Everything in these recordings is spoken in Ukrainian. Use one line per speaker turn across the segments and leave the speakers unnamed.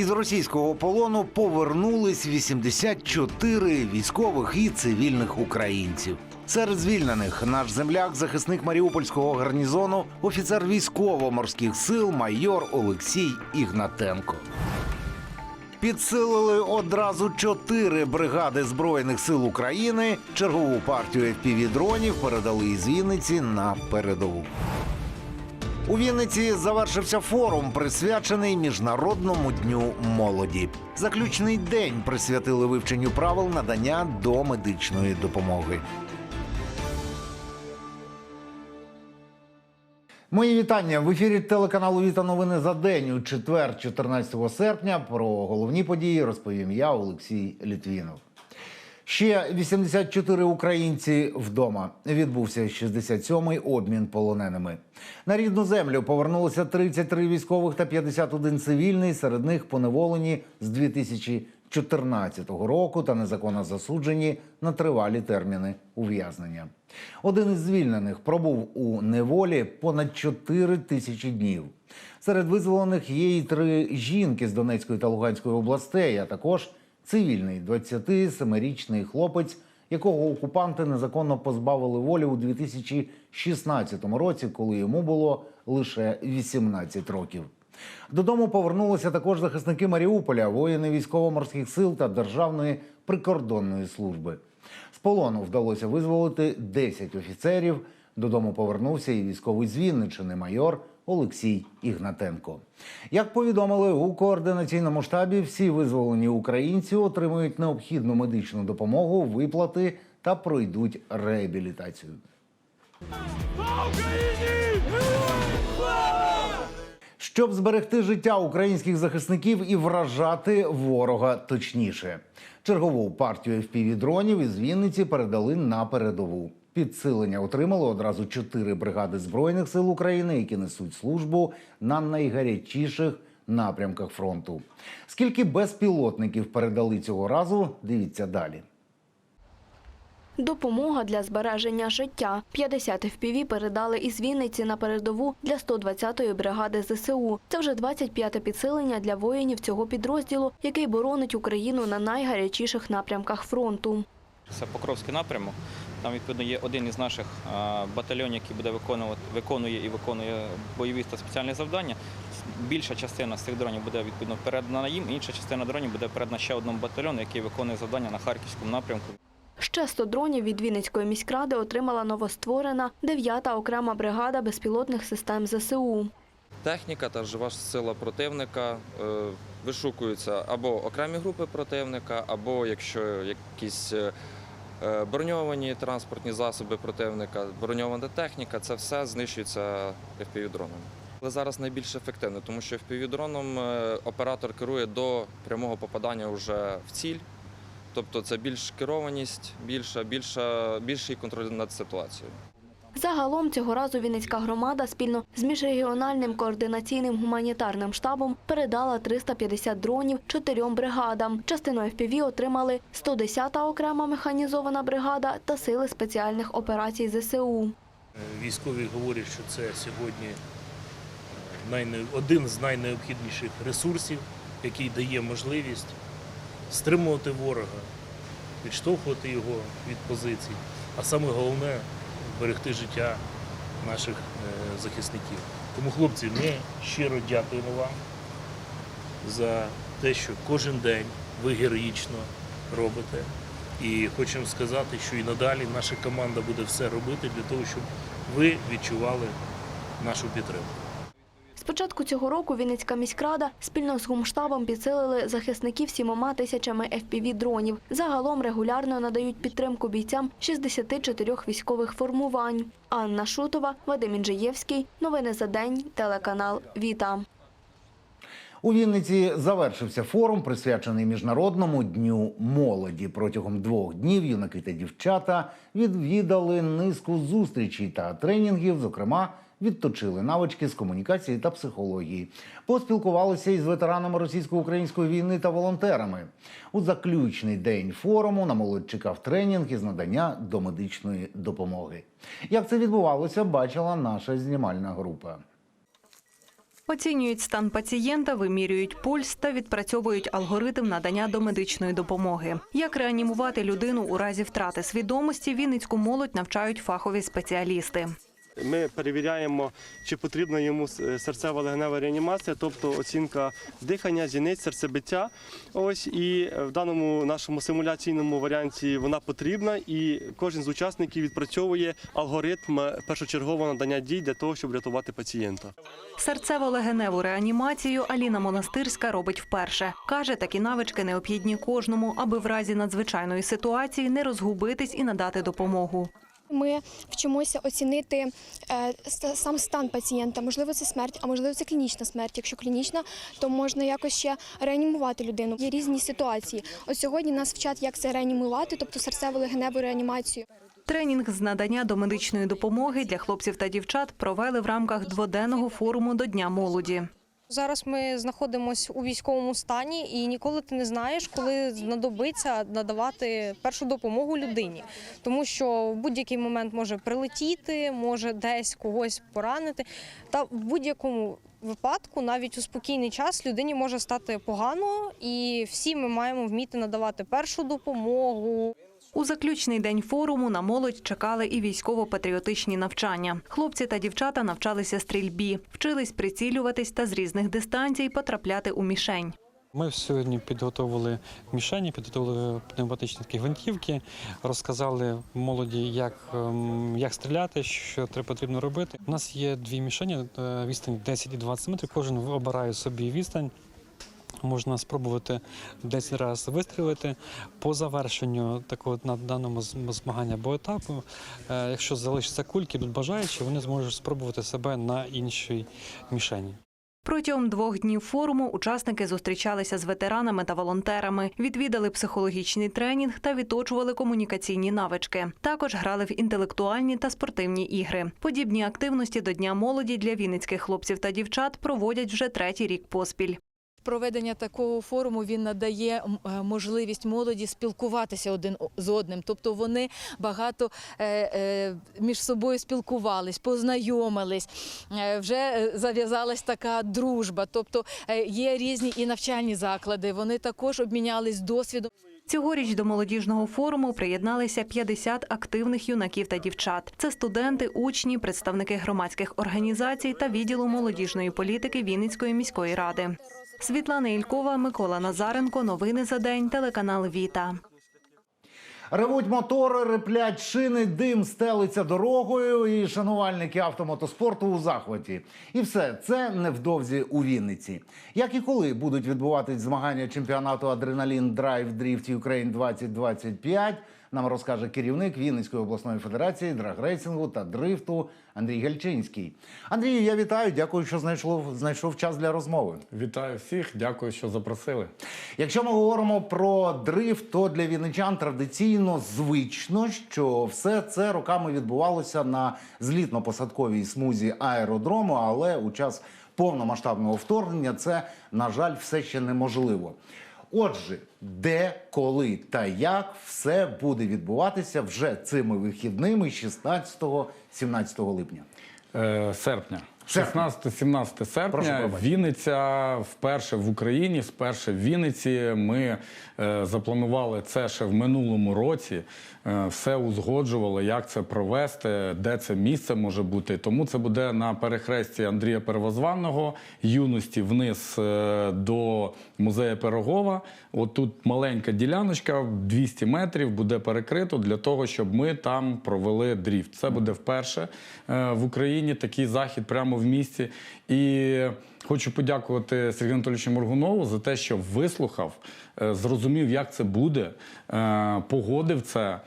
Із російського полону повернулись 84 військових і цивільних українців. Серед звільнених наш земляк, захисник Маріупольського гарнізону, офіцер військово-морських сил майор Олексій Ігнатенко. Підсилили одразу чотири бригади збройних сил України. Чергову партію FPV-дронів передали із Вінниці на передову. У Вінниці завершився форум, присвячений Міжнародному дню молоді. Заключний день присвятили вивченню правил надання домедичної допомоги. Мої вітання в ефірі телеканалу Віта новини за день у четвер, 14 серпня. Про головні події розповім я, Олексій Літвінов. Ще 84 українці вдома. Відбувся 67-й обмін полоненими. На рідну землю повернулося 33 військових та 51 цивільний. Серед них поневолені з 2014 року та незаконно засуджені на тривалі терміни ув'язнення. Один із звільнених пробув у неволі понад 4 тисячі днів. Серед визволених є і три жінки з Донецької та Луганської областей, а також цивільний 27-річний хлопець, якого окупанти незаконно позбавили волі у 2016 році, коли йому було лише 18 років. Додому повернулися також захисники Маріуполя, воїни військово-морських сил та Державної прикордонної служби. З полону вдалося визволити 10 офіцерів. Додому повернувся і військовий з Вінничини майор Олексій Ігнатенко. Як повідомили у координаційному штабі, всі визволені українці отримують необхідну медичну допомогу, виплати та пройдуть реабілітацію. Щоб зберегти життя українських захисників і вражати ворога точніше. Чергову партію FPV-дронів із Вінниці передали на передову. Підсилення отримали одразу чотири бригади збройних сил України, які несуть службу на найгарячіших напрямках фронту. Скільки безпілотників передали цього разу? Дивіться далі.
Допомога для збереження життя. 50 FPV передали із Вінниці на передову для 120-ї бригади ЗСУ. Це вже 25-те підсилення для воїнів цього підрозділу, який боронить Україну на найгарячіших напрямках фронту.
Це Покровський напрямок. Там відповідно є один із наших батальйонів, який буде виконувати, виконує і виконує бойові та спеціальні завдання. Більша частина з цих дронів буде відповідно передана їм, інша частина дронів буде передана ще одному батальйону, який виконує завдання на харківському напрямку.
Ще 100 дронів від Вінницької міськради отримала новостворена 9-та окрема бригада безпілотних систем ЗСУ.
Техніка та жива сила противника е, вишукуються або окремі групи противника, або якщо якісь е, броньовані транспортні засоби противника, броньована техніка, це все знищується FPV-дронами. Але зараз найбільш ефективно, тому що FPV-дроном е, оператор керує до прямого попадання вже в ціль. Тобто це більш керованість, більша, більша, більший контроль над ситуацією.
Загалом цього разу Вінницька громада спільно з міжрегіональним координаційним гуманітарним штабом передала 350 дронів чотирьом бригадам. Частину FPV отримали 110-та окрема механізована бригада та сили спеціальних операцій ЗСУ.
Військові говорять, що це сьогодні е, один з найнеобхідніших ресурсів, який дає можливість стримувати ворога, відштовхувати його від позицій, а саме головне берегти життя наших е, захисників. Тому, хлопці, ми щиро дякуємо вам за те, що кожен день ви героїчно робите. І хочемо сказати, що і надалі наша команда буде все робити для того, щоб ви відчували нашу підтримку.
З початку цього року Вінницька міськрада спільно з гумштабом підсилили захисників сімома тисячами FPV-дронів. Загалом регулярно надають підтримку бійцям 64 військових формувань. Анна Шутова, Вадим Інжиєвський. Новини за день. Телеканал Віта.
У Вінниці завершився форум, присвячений Міжнародному дню молоді. Протягом двох днів юнаки та дівчата відвідали низку зустрічей та тренінгів, зокрема. Відточили навички з комунікації та психології, поспілкувалися із ветеранами російсько-української війни та волонтерами. У заключний день форуму на молодь чекав тренінг із надання домедичної допомоги. Як це відбувалося, бачила наша знімальна група.
Оцінюють стан пацієнта, вимірюють пульс та відпрацьовують алгоритм надання домедичної допомоги. Як реанімувати людину у разі втрати свідомості, Вінницьку молодь навчають фахові спеціалісти.
Ми перевіряємо, чи потрібна йому серцево-легенева реанімація, тобто оцінка дихання, зіниць, серцебиття. Ось і в даному нашому симуляційному варіанті вона потрібна, і кожен з учасників відпрацьовує алгоритм е, першочергового надання дій для того, щоб рятувати пацієнта.
Серцево-легеневу реанімацію Аліна Монастирська робить вперше. Каже, такі навички необхідні кожному, аби в разі надзвичайної ситуації не розгубитись і надати допомогу.
Ми вчимося оцінити е, сам стан пацієнта. Можливо, це смерть, а можливо, це клінічна смерть. Якщо клінічна, то можна якось ще реанімувати людину. Є різні ситуації. От сьогодні нас вчать, як це реанімувати, тобто серцево-легеневу реанімацію.
Тренінг з надання домедичної допомоги для хлопців та дівчат провели в рамках дводенного форуму до Дня молоді.
Зараз ми знаходимося у військовому стані, і ніколи ти не знаєш, коли знадобиться надавати першу допомогу людині, тому що в будь-який момент може прилетіти, може десь когось поранити. Та в будь-якому випадку, навіть у спокійний час, людині може стати погано, і всі ми маємо вміти надавати першу допомогу.
У заключний день форуму на молодь чекали і військово-патріотичні навчання. Хлопці та дівчата навчалися стрільбі, вчились прицілюватись та з різних дистанцій потрапляти у мішень.
Ми сьогодні підготовили мішені, підготовили пневматичні такі гвинтівки, розказали молоді, як, ем, як стріляти, що треба потрібно робити. У нас є дві мішені, е, відстань 10 і 20 метрів. Кожен обирає собі відстань. Можна спробувати 10 разів вистрілити. По завершенню такого на даному змагання або етапу, е, якщо залишаться кульки, тут бажаючі, вони зможуть спробувати себе на іншій мішені.
Протягом двох днів форуму учасники зустрічалися з ветеранами та волонтерами, відвідали психологічний тренінг та відточували комунікаційні навички. Також грали в інтелектуальні та спортивні ігри. Подібні активності до Дня молоді для вінницьких хлопців та дівчат проводять вже третій рік поспіль.
Проведення такого форуму він надає е, можливість молоді спілкуватися один з одним. Тобто вони багато е, е, між собою спілкувались, познайомились, вже зав'язалась така дружба. Тобто є різні і навчальні заклади. Вони також обмінялись досвідом.
Цьогоріч до молодіжного форуму приєдналися 50 активних юнаків та дівчат. Це студенти, учні, представники громадських організацій та відділу молодіжної політики Вінницької міської ради. Світлана Ількова, Микола Назаренко. Новини за день. Телеканал Віта.
Ревуть мотори, реплять шини, дим стелиться дорогою, і шанувальники автомотоспорту у захваті. І все це невдовзі у Вінниці. Як і коли будуть відбуватись змагання чемпіонату Адреналін Драйв Дріфт Юкрейн 2025, нам розкаже керівник Вінницької обласної федерації драгрейсингу та дрифту Андрій Гальчинський. Андрію, я вітаю. Дякую, що знайшов, знайшов час для розмови.
Вітаю всіх, дякую, що запросили.
Якщо ми говоримо про дрифт, то для вінничан традиційно звично, що все це роками відбувалося на злітно-посадковій смузі аеродрому, але у час повномасштабного вторгнення це, на жаль, все ще неможливо. Отже, де, коли та як все буде відбуватися вже цими вихідними 16-17 липня.
Е, серпня.
Серпня.
16-17 серпня. Вінниця вперше в Україні, вперше в Вінниці. Ми е, запланували це ще в минулому році. Е, все узгоджували, як це провести, де це місце може бути. Тому це буде на перехресті Андрія Первозванного, юності вниз е, до музею Пирогова. От тут маленька діляночка, 200 метрів, буде перекрито для того, щоб ми там провели дріфт. Це буде вперше е, в Україні такий захід прямо в місті. І хочу подякувати Сергію Анатолійовичу Моргунову за те, що вислухав, е, зрозумів, як це буде, е, погодив це,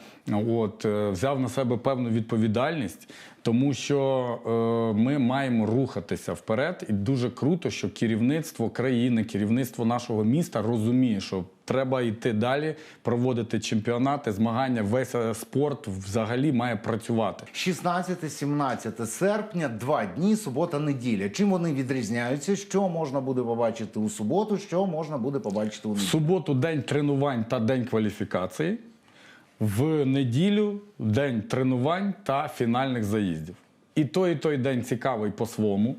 от, е, взяв на себе певну відповідальність. Тому що ми маємо рухатися вперед, і дуже круто, що керівництво країни, керівництво нашого міста розуміє, що треба йти далі, проводити чемпіонати, змагання. Весь е, спорт взагалі має працювати.
16-17 серпня, два дні, субота-неділя. Чим вони відрізняються? Що можна буде побачити у суботу, що можна буде побачити у
В
неділю?
суботу день тренувань та день кваліфікації. В неділю день тренувань та фінальних заїздів. І той, і той день цікавий по-своєму.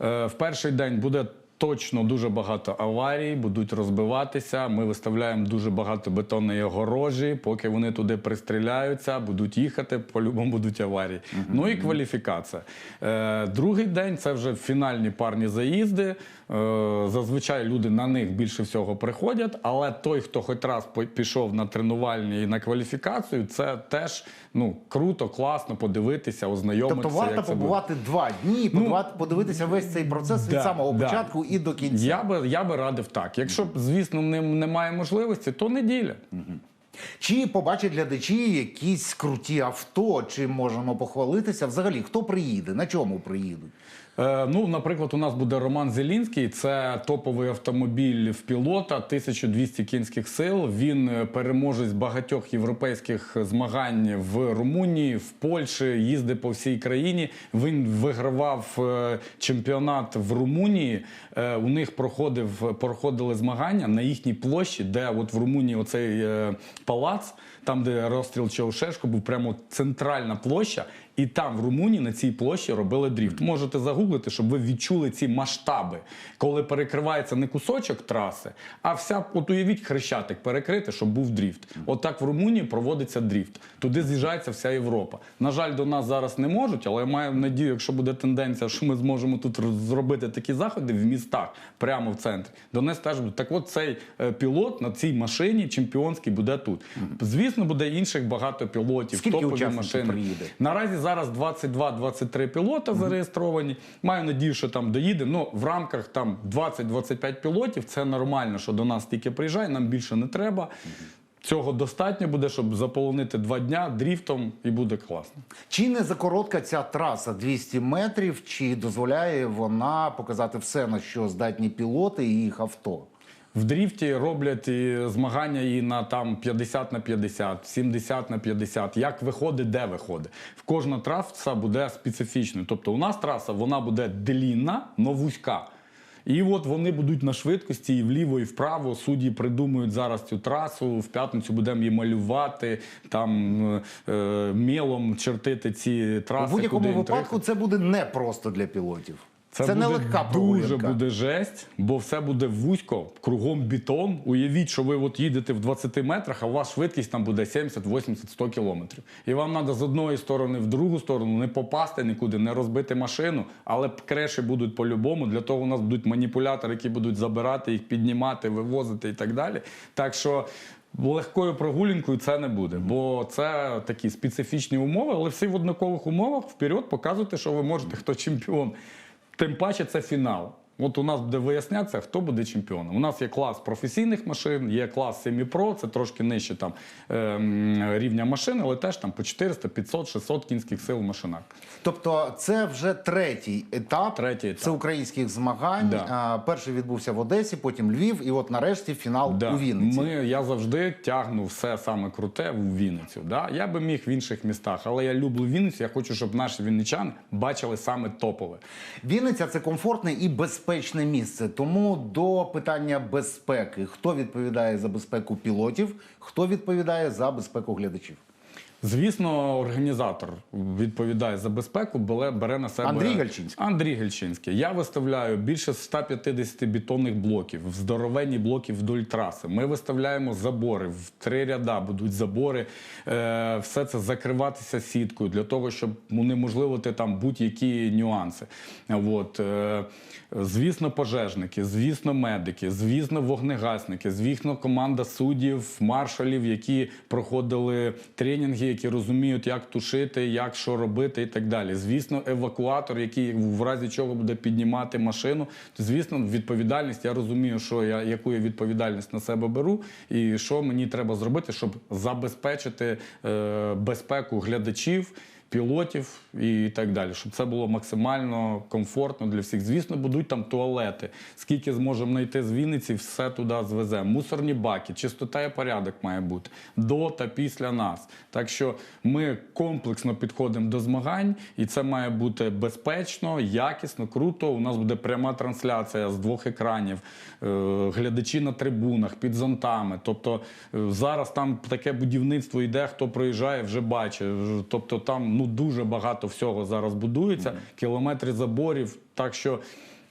Е, В перший день буде точно дуже багато аварій, будуть розбиватися. Ми виставляємо дуже багато бетонної огорожі. Поки вони туди пристріляються, будуть їхати, по-любому будуть аварії. Ну і кваліфікація. Е, Другий день це вже фінальні парні заїзди. Е, Зазвичай люди на них більше всього приходять, але той, хто хоч раз пішов на тренувальні і на кваліфікацію, це теж ну круто, класно подивитися, ознайомитися.
Тобто варто
як це буде.
побувати два дні
Ну,
подивитися весь цей процес від самого
да.
початку і до кінця.
Я би я би радив так. Якщо звісно немає можливості, то неділя.
Чи побачать глядачі якісь круті авто, чи можемо похвалитися? Взагалі, хто приїде, на чому приїдуть?
Е, ну, наприклад, у нас буде Роман Зелінський. Це топовий автомобіль в пілота, 1200 кінських сил. Він е, переможець багатьох європейських змагань в Румунії, в Польщі, їздив по всій країні. Він вигравав е, чемпіонат в Румунії. У них проходив проходили змагання на їхній площі, де от в Румунії оцей палац, там де розстріл Чаушешко, був прямо центральна площа. І там в Румунії на цій площі робили дріфт. Можете загуглити, щоб ви відчули ці масштаби, коли перекривається не кусочок траси, а вся от уявіть хрещатик перекрити, щоб був дріфт. Отак в Румунії проводиться дріфт. Туди з'їжджається вся Європа. На жаль, до нас зараз не можуть, але я маю надію, якщо буде тенденція, що ми зможемо тут зробити такі заходи в містах, прямо в центрі. До нас теж буде. Так от цей е, пілот на цій машині чемпіонський буде тут. Звісно, буде інших багато пілотів.
Скільки
топові машини.
приїде?
Наразі зараз 22-23 пілота зареєстровані. Маю надію, що там доїде. Ну в рамках там 20-25 пілотів. Це нормально, що до нас тільки приїжджає. Нам більше не треба. Цього достатньо буде, щоб заполонити два дня дріфтом, і буде класно.
Чи не закоротка ця траса 200 метрів, чи дозволяє вона показати все, на що здатні пілоти і їх авто?
В дріфті роблять і змагання і на там 50 на 50, 70 на 50. Як виходить, де виходить. В кожна траса буде специфічною. Тобто у нас траса вона буде длінна, но вузька. І от вони будуть на швидкості і вліво, і вправо. Судді придумують зараз цю трасу. В п'ятницю будемо її малювати, там е, е, мілом чертити ці траси.
У будь-якому випадку це буде не просто для пілотів. Це,
Це, буде
легка
дуже буде жесть, бо все буде вузько, кругом бетон. Уявіть, що ви от їдете в 20 метрах, а у вас швидкість там буде 70, 80, 100 кілометрів. І вам треба з одної сторони в другу сторону не попасти нікуди, не розбити машину, але креші будуть по-любому. Для того у нас будуть маніпулятори, які будуть забирати їх, піднімати, вивозити і так далі. Так що. Легкою прогулянкою це не буде, бо це такі специфічні умови, але всі в однакових умовах вперед показуйте, що ви можете, хто чемпіон. Тим паче це фінал. От у нас буде вияснятися, хто буде чемпіоном. У нас є клас професійних машин, є клас семі-про, це трошки нижче там ем, рівня машин, але теж там по 400, 500, 600 кінських сил в машинах.
Тобто, це вже третій етап,
Третій етап.
це українських змагань.
Да.
Перший відбувся в Одесі, потім Львів, і от нарешті фінал
Да.
у Вінниці.
Ми, я завжди тягну все саме круте в Вінницю. Да? Я би міг в інших містах, але я люблю Вінницю. Я хочу, щоб наші вінничани бачили саме топове.
Вінниця це комфортне і безпечне місце. Тому до питання безпеки: хто відповідає за безпеку пілотів, хто відповідає за безпеку глядачів?
Звісно, організатор відповідає за безпеку, бере, бере на себе
Андрій Гальчинський.
Андрій Гальчинський. Я виставляю більше 150 бетонних блоків, здоровенні блоки вдоль траси. Ми виставляємо забори в три ряда будуть забори. Е, все це закриватися сіткою для того, щоб унеможливити там будь-які нюанси. От, е, звісно, пожежники, звісно, медики, звісно, вогнегасники, звісно, команда суддів, маршалів, які проходили тренінги, які розуміють, як тушити, як що робити і так далі. Звісно, евакуатор, який в разі чого буде піднімати машину. то Звісно, відповідальність. Я розумію, що я яку я відповідальність на себе беру, і що мені треба зробити, щоб забезпечити е, безпеку глядачів. Пілотів і так далі, щоб це було максимально комфортно для всіх. Звісно, будуть там туалети. Скільки зможемо знайти з Вінниці, все туди звеземо. Мусорні баки, чистота і порядок має бути до та після нас. Так що ми комплексно підходимо до змагань, і це має бути безпечно, якісно, круто. У нас буде пряма трансляція з двох екранів, е, глядачі на трибунах, під зонтами. Тобто е, зараз там таке будівництво йде, хто проїжджає, вже бачить. Тобто там ну дуже багато всього зараз будується. Кілометри заборів. Так що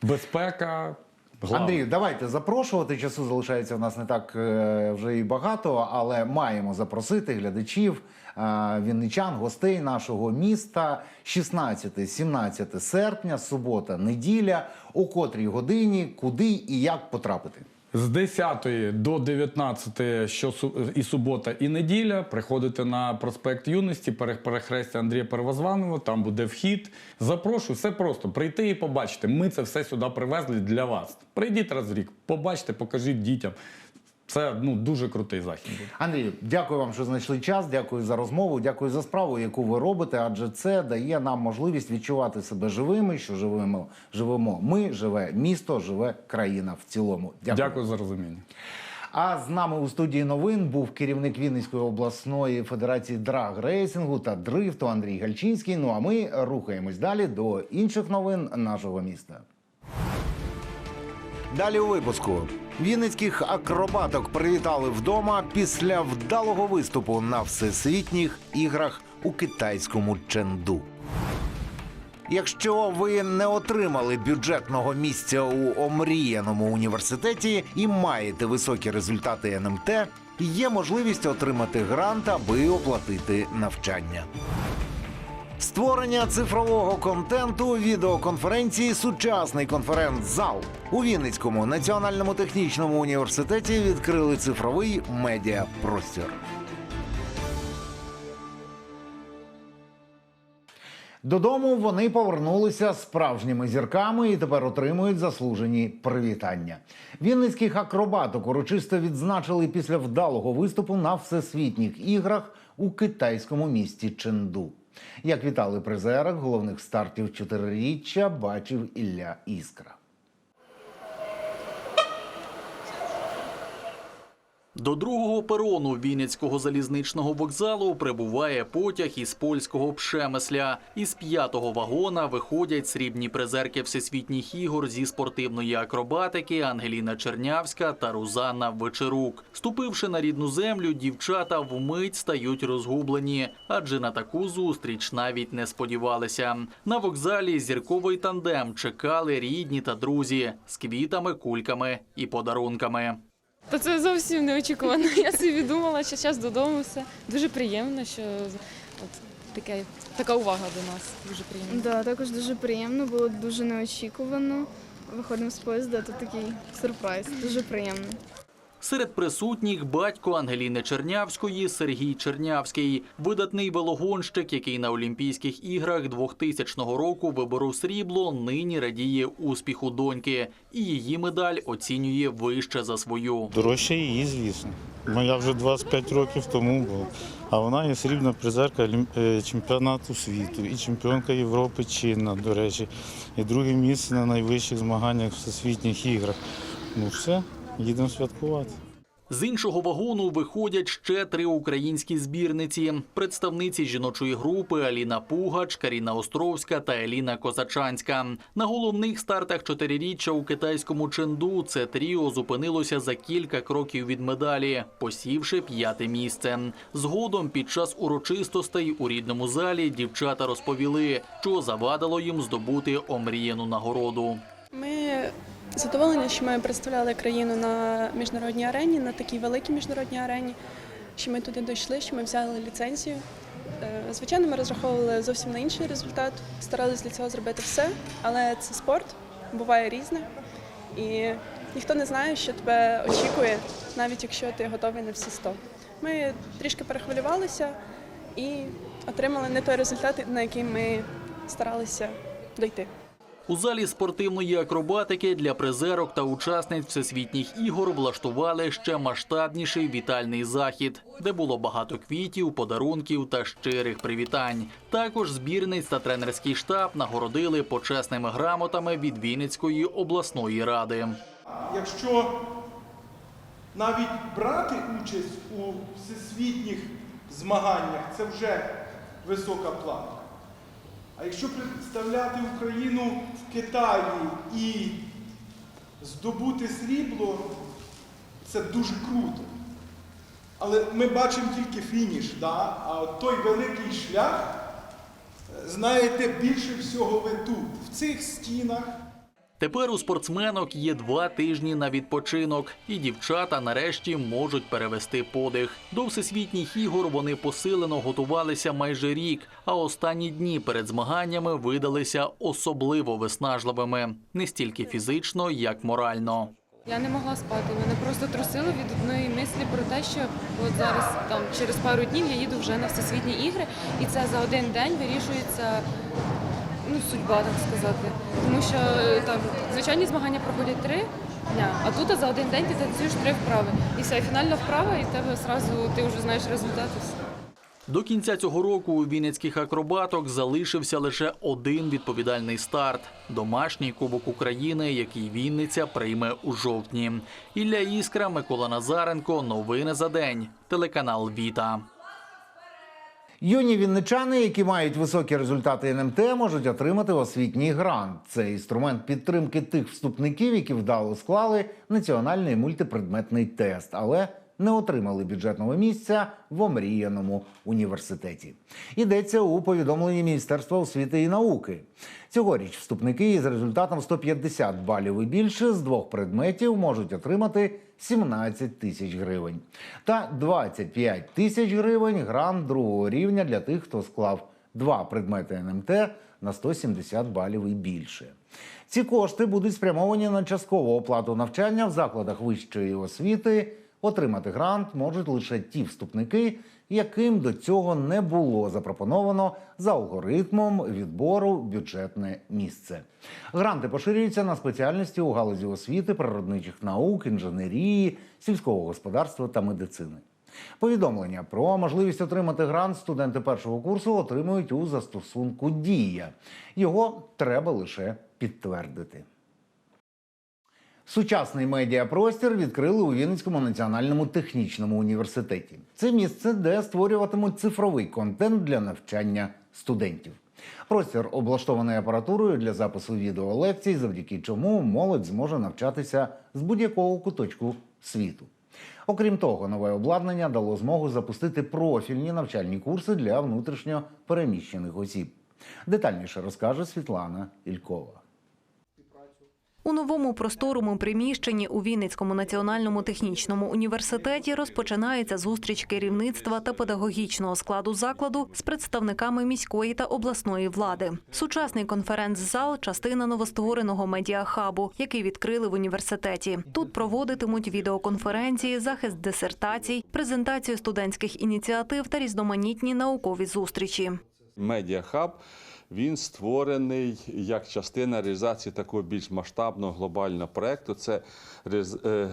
безпека. Главне.
Андрію, давайте запрошувати. Часу залишається в нас не так е, вже і багато, але маємо запросити глядачів, е, вінничан, гостей нашого міста. 16-17 серпня, субота, неділя. О котрій годині, куди і як потрапити.
З 10 до 19 що і субота, і неділя приходите на проспект Юності, перехрестя Андрія Первозваного, там буде вхід. Запрошую, все просто прийти і побачити. Ми це все сюди привезли для вас. Прийдіть раз в рік, побачте, покажіть дітям. Це ну дуже крутий захід. буде.
Андрію, дякую вам, що знайшли час. Дякую за розмову. Дякую за справу, яку ви робите. Адже це дає нам можливість відчувати себе живими. Що живемо, живемо ми, живе місто, живе країна в цілому. Дякую.
Дякую за розуміння.
А з нами у студії новин був керівник Вінницької обласної федерації драг-рейсингу та дрифту Андрій Гальчинський. Ну а ми рухаємось далі до інших новин нашого міста. Далі у випуску вінницьких акробаток привітали вдома після вдалого виступу на всесвітніх іграх у китайському Ченду. Якщо ви не отримали бюджетного місця у омріяному університеті і маєте високі результати НМТ, є можливість отримати грант, аби оплатити навчання. Створення цифрового контенту відеоконференції Сучасний конференц-зал у Вінницькому національному технічному університеті відкрили цифровий медіапростір. Додому вони повернулися справжніми зірками і тепер отримують заслужені привітання. Вінницьких акробаток урочисто відзначили після вдалого виступу на всесвітніх іграх у китайському місті Ченду. Як вітали призерах головних стартів чотириріччя, бачив Ілля Іскра.
До другого перону Вінницького залізничного вокзалу прибуває потяг із польського Пшемисля. Із п'ятого вагона виходять срібні призерки всесвітніх ігор зі спортивної акробатики Ангеліна Чернявська та Рузанна Вечерук. Ступивши на рідну землю, дівчата вмить стають розгублені, адже на таку зустріч навіть не сподівалися. На вокзалі зірковий тандем чекали рідні та друзі з квітами, кульками і подарунками.
Та це зовсім неочікувано. Я собі думала, що час додому все. Дуже приємно, що от таке, така увага до нас. Дуже приємно.
Да, також дуже приємно, було дуже неочікувано. Виходимо з поїзда, то такий сюрприз. Дуже приємно.
Серед присутніх батько Ангеліни Чернявської Сергій Чернявський, видатний велогонщик, який на Олімпійських іграх 2000 року виборов срібло, нині радіє успіху доньки, і її медаль оцінює вище за свою.
Дорожче її, звісно. Моя вже 25 років тому була. А вона є срібна призерка е, чемпіонату світу і чемпіонка Європи чинна, до речі, і друге місце на найвищих змаганнях всесвітніх іграх. Ну все, їдемо святкувати.
З іншого вагону виходять ще три українські збірниці: представниці жіночої групи Аліна Пугач, Каріна Островська та Еліна Козачанська. На головних стартах чотириріччя у китайському Ченду це тріо зупинилося за кілька кроків від медалі, посівши п'яте місце. Згодом під час урочистостей у рідному залі дівчата розповіли, що завадило їм здобути омріяну нагороду.
Ми задоволені, що ми представляли країну на міжнародній арені, на такій великій міжнародній арені, що ми туди дійшли, що ми взяли ліцензію. Е, Звичайно, ми розраховували зовсім на інший результат, старалися для цього зробити все, але це спорт, буває різне. І ніхто не знає, що тебе очікує, навіть якщо ти готовий на всі 100. Ми трішки перехвилювалися і отримали не той результат, на який ми старалися дойти.
У залі спортивної акробатики для призерок та учасниць всесвітніх ігор влаштували ще масштабніший вітальний захід, де було багато квітів, подарунків та щирих привітань. Також збірниць та тренерський штаб нагородили почесними грамотами від Вінницької обласної ради.
Якщо навіть брати участь у всесвітніх змаганнях, це вже висока планка. А якщо представляти Україну в Китаї і здобути срібло, це дуже круто. Але ми бачимо тільки фініш, да? а той великий шлях знаєте, більше всього ви тут, в цих стінах.
Тепер у спортсменок є два тижні на відпочинок, і дівчата нарешті можуть перевести подих. До всесвітніх ігор вони посилено готувалися майже рік, а останні дні перед змаганнями видалися особливо виснажливими не стільки фізично, як морально.
Я не могла спати. Мене просто трусило від одної мислі про те, що от зараз там через пару днів я їду вже на всесвітні ігри, і це за один день вирішується ну, судьба, так сказати. Тому що е, там звичайні змагання проходять три дня, а тут за один день ти танцюєш три вправи. І все, фінальна вправа, і тебе одразу ти вже знаєш результати.
До кінця цього року у вінницьких акробаток залишився лише один відповідальний старт домашній Кубок України, який Вінниця прийме у жовтні. Ілля Іскра, Микола Назаренко. Новини за день. Телеканал Віта.
Юні вінничани, які мають високі результати НМТ, можуть отримати освітній грант. Це інструмент підтримки тих вступників, які вдало склали національний мультипредметний тест, але не отримали бюджетного місця в омріяному університеті. Йдеться у повідомленні Міністерства освіти і науки. Цьогоріч вступники із результатом 150 балів і більше з двох предметів можуть отримати 17 тисяч гривень та 25 тисяч гривень грант другого рівня для тих, хто склав два предмети НМТ на 170 балів і більше. Ці кошти будуть спрямовані на часткову оплату навчання в закладах вищої освіти. Отримати грант можуть лише ті вступники, яким до цього не було запропоновано за алгоритмом відбору бюджетне місце. Гранти поширюються на спеціальності у галузі освіти, природничих наук, інженерії, сільського господарства та медицини. Повідомлення про можливість отримати грант студенти першого курсу отримують у застосунку Дія. Його треба лише підтвердити. Сучасний медіапростір відкрили у Вінницькому національному технічному університеті. Це місце, де створюватимуть цифровий контент для навчання студентів. Простір облаштований апаратурою для запису відеолекцій, завдяки чому молодь зможе навчатися з будь-якого куточку світу. Окрім того, нове обладнання дало змогу запустити профільні навчальні курси для внутрішньо переміщених осіб. Детальніше розкаже Світлана Ількова.
У новому просторому приміщенні у Вінницькому національному технічному університеті розпочинається зустріч керівництва та педагогічного складу закладу з представниками міської та обласної влади. Сучасний конференц-зал – частина новоствореного медіахабу, який відкрили в університеті. Тут проводитимуть відеоконференції, захист дисертацій, презентацію студентських ініціатив та різноманітні наукові зустрічі.
Медіахаб він створений як частина реалізації такого більш масштабного глобального проєкту. Це е,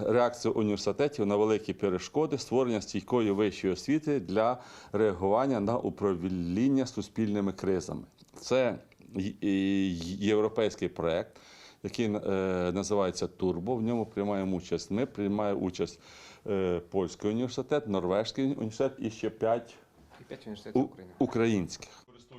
реакція університетів на великі перешкоди, створення стійкої вищої освіти для реагування на управління суспільними кризами. Це європейський проєкт, який е, називається Турбо. В ньому приймаємо участь. Ми приймаємо участь е, польський університет, норвезький університет і ще п'ять у- українських.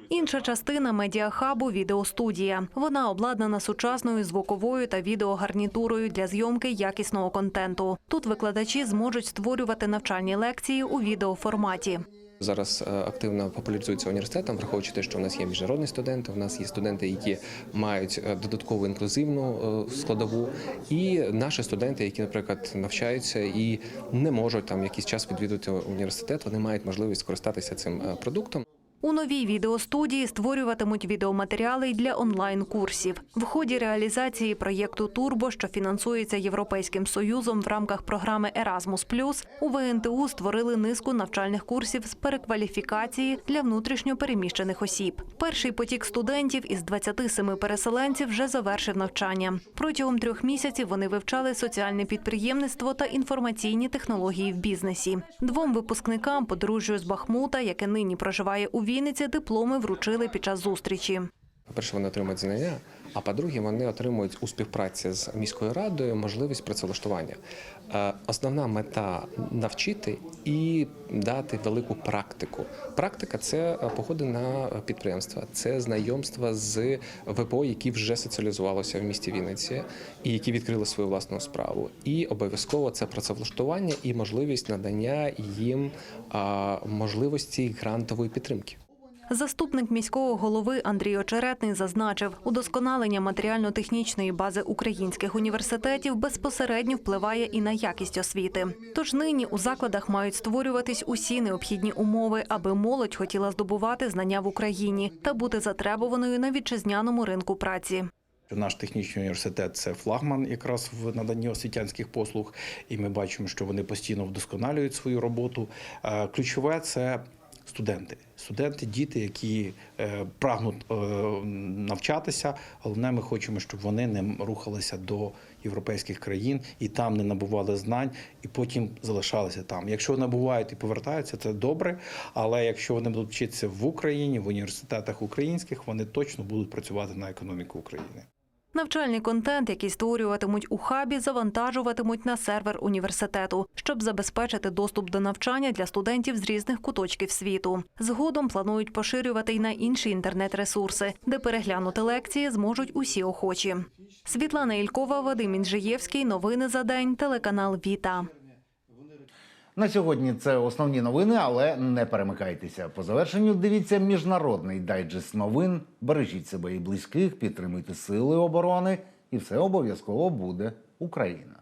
Інша частина медіахабу відеостудія. Вона обладнана сучасною звуковою та відеогарнітурою для зйомки якісного контенту. Тут викладачі зможуть створювати навчальні лекції у відеоформаті.
Зараз е, активно популяризується університетом, враховуючи те, що у нас є міжнародні студенти, у нас є студенти, які мають е, додаткову інклюзивну е, складову, і наші студенти, які, наприклад, навчаються і не можуть там якийсь час відвідувати університет, вони мають можливість скористатися цим продуктом.
У новій відеостудії створюватимуть відеоматеріали й для онлайн-курсів. В ході реалізації проєкту Турбо, що фінансується Європейським Союзом в рамках програми Erasmus+, у ВНТУ створили низку навчальних курсів з перекваліфікації для внутрішньо переміщених осіб. Перший потік студентів із 27 переселенців вже завершив навчання. Протягом трьох місяців вони вивчали соціальне підприємництво та інформаційні технології в бізнесі. Двом випускникам подружжю з Бахмута, яке нині проживає у Вінниці, дипломи вручили під час зустрічі.
По-перше, вони отримують знання, а по-друге, вони отримують у співпраці з міською радою можливість працевлаштування. Е, Основна мета навчити і дати велику практику. Практика це е, походи на підприємства, це знайомства з ВПО, які вже соціалізувалися в місті Вінниці і які відкрили свою власну справу. І обов'язково це працевлаштування і можливість надання їм можливості грантової підтримки.
Заступник міського голови Андрій Очеретний зазначив, удосконалення матеріально-технічної бази українських університетів безпосередньо впливає і на якість освіти. Тож нині у закладах мають створюватись усі необхідні умови, аби молодь хотіла здобувати знання в Україні та бути затребуваною на вітчизняному ринку праці.
Наш технічний університет це флагман якраз в наданні освітянських послуг, і ми бачимо, що вони постійно вдосконалюють свою роботу. Е, Ключове це студенти. Студенти, діти, які е, прагнуть е, навчатися. Головне, ми хочемо, щоб вони не рухалися до європейських країн і там не набували знань, і потім залишалися там. Якщо набувають і повертаються, це добре. Але якщо вони будуть вчитися в Україні, в університетах українських, вони точно будуть працювати на економіку України.
Навчальний контент, який створюватимуть у хабі, завантажуватимуть на сервер університету, щоб забезпечити доступ до навчання для студентів з різних куточків світу. Згодом планують поширювати й на інші інтернет-ресурси, де переглянути лекції зможуть усі охочі. Світлана Ількова, Вадим Інжиєвський. Новини за день. Телеканал Віта.
На сьогодні це основні новини, але не перемикайтеся. По завершенню дивіться міжнародний дайджест новин. Бережіть себе і близьких, підтримуйте сили оборони, і все обов'язково буде Україна.